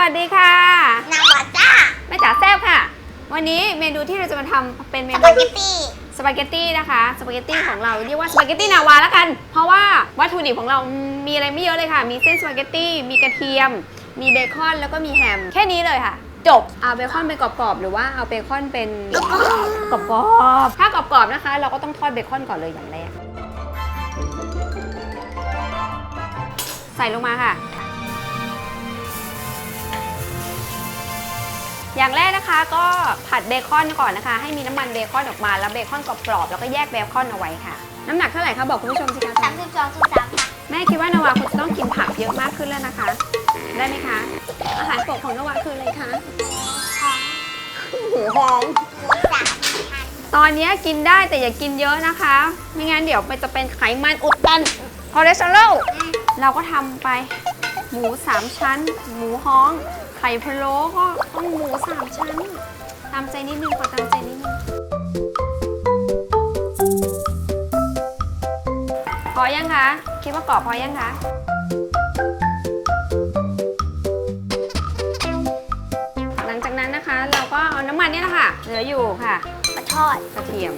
วัสดีค่ะนาวาจ้าแม่จ๋าแซ่บค่ะ วันนี้เมนูที่เราจะมาทำเป็นเมนูสปาเกตตี้สปาเกตตี้นะคะสปาเกตตี้ของเราเรียกว่าสปาเกตตี้นาวาแล้วกัน เพราะว่าวัตถุดิบของเรามีอะไรไม่เยอะเลยค่ะ มีเส้นสปาเกตตี้มีกระเทียม มีเบคอนแล้วก็มีแฮม แค่นี้เลยค่ะจบเอาเบคอนเป็นกรอบๆ หรือว่าเอาเบคอนเป็นกรอบๆ ถ้ากรอบๆ นะคะ เราก็ต้องทอดเบคอนก่อนเลยอย่างแรก ใส่ลงมาค่ะ อย่างแรกนะคะก็ผัดเบคอนก่อนนะคะ ให้มีน้ำมันเบคอนออกมาแล้วเบคอนกรอบๆแล้วก็แยกเบคอนเอาไว้ค่ะ น้ำหนักเท่าไหร่คะบอกคุณผู้ชมสิคะสามสิบสองจุดสามค่ะแม่คิดว่านาวาคงจะต้องกินผักเยอะมากขึ้นแล้วนะคะ ได้ไหมคะ อาหารโปรดของนาวาคืออะไรคะของหมูหอมหมูสามพันตอนนี้กินได้แต่อย่ากินเยอะนะคะ ไม่งั้นเดี๋ยวมันจะเป็นไขมันอุดตันคอเลสเตอรอลเราก็ทำไป หมูสามชั้น หมูฮ้องไข่พะโล้ก็ต้องหมูสามชั้น ตามใจนิดนึงขอตามใจนิดนึงพอยังคะ คิดว่ากรอบพอยังคะหลังจากนั้นนะคะ เราก็เอาน้ำมันเนี่ยนะคะเหลืออยู่ค่ะมาทอดกระเทียม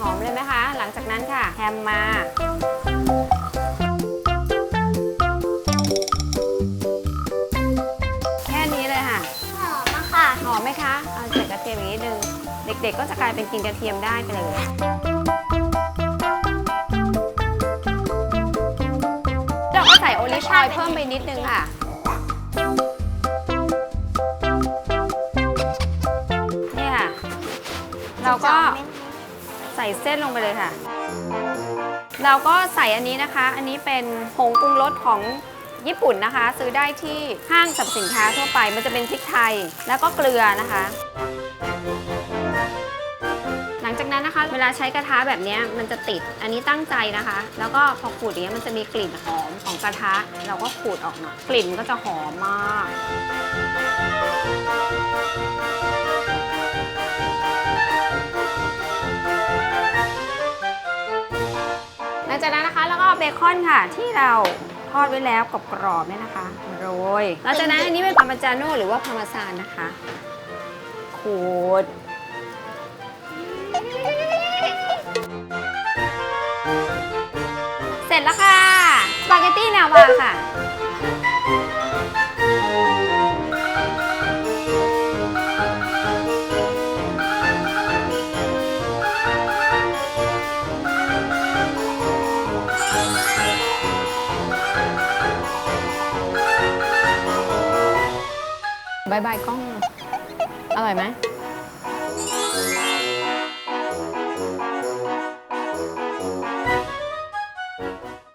หอมเลยไหมคะ หลังจากนั้นค่ะแฮมมา ด็กๆ ก็จะกลายเป็นกินกระเทียมได้ไปเลยเราก็ใส่โอลิฟออยล์เพิ่มไปนิดนึงค่ะนี่ค่ะ เราก็ใส่เส้นลงไปเลยค่ะ เราก็ใส่อันนี้นะคะ อันนี้เป็นผงปรุงรสของญี่ปุ่นนะคะ ซื้อได้ที่ห้างสรรพสินค้าทั่วไป มันจะเป็นพริกไทย แล้วก็เกลือนะคะ เวลาใช้กระทะแบบนี้มันจะติดอันนี้ตั้งใจนะคะ แล้วก็พอขูดอย่างเงี้ยมันจะมีกลิ่นหอมของกระทะ เราก็ขูดออกหน่อยกลิ่นก็จะหอมมากหลังจากนั้นนะคะแล้วก็เอาเบคอนค่ะที่เราทอดไว้แล้วกรอบๆเนี่ยนะคะโรยหลังจากนั้นอันนี้เป็นพาร์มาจาโน่หรือว่าพาร์มาซานนะคะขูด ร็จแล้วค่ะ สปาเกตตี้นาวาค่ะ บายบายกล้อง อร่อยไหม